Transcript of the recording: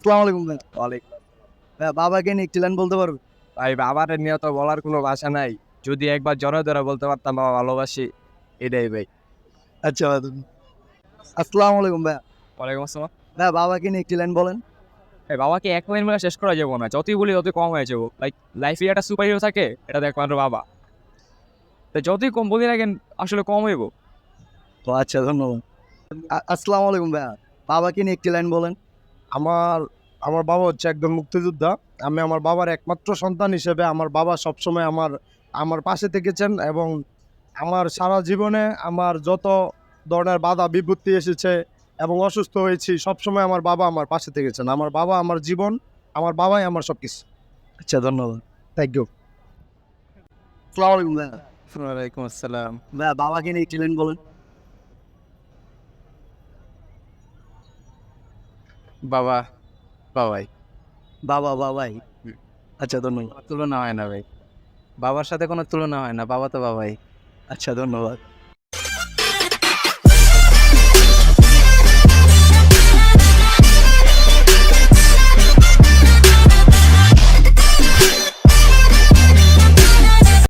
আসসালামু আলাইকুম ভাই। ওয়ালাইকুম ভাই বাবাকে নিয়ে একটি লাইন বলতে পারবে? ভাই বাবার নিয়ে তো বলার কোনো ভাষা নাই। যদি একবার জড়ে ধরে বলতে পারতাম বাবা ভালোবাসি। এটাই ভাই। আচ্ছা আসসালামু আলাইকুম ভাই। ওয়ালাইকুম আসসালাম। ভাই বাবাকে নিয়ে একটি লাইন বলেন। ভাই বাবাকে এক লাইন বলে শেষ করা যাব না। যতই বলি ততই কম হয়ে যাব। লাইক লাইফে একটা সুপার হিরো থাকে এটা একমাত্র বাবা। তো যতই কম বলি রাখেন আসলে কম হইব। তো আচ্ছা ধন্যবাদ। আসসালামু আলাইকুম ভাই। বাবাকে নিয়ে একটি লাইন বলেন। আমার আমার বাবা হচ্ছে একজন মুক্তিযোদ্ধা। আমি আমার বাবার একমাত্র সন্তান হিসেবে আমার বাবা সবসময় আমার আমার পাশে থেকেছেন এবং আমার সারা জীবনে আমার যত ধরনের বাধা বিপত্তি এসেছে এবং অসুস্থ হয়েছি সবসময় আমার বাবা আমার পাশে থেকেছেন। আমার বাবা আমার জীবন আমার বাবাই আমার সব কিছু আচ্ছা ধন্যবাদ। থ্যাংক ইউ আসসালামু আলাইকুম আসসালাম। বাবাকে নিয়ে লাইন বলেন। বাবা বাবাই। বাবা বাবাই। আচ্ছা ধন্যবাদ। তুলনা হয় না ভাই। বাবার সাথে কোনো তুলনা হয় না বাবা তো বাবাই। আচ্ছা ধন্যবাদ।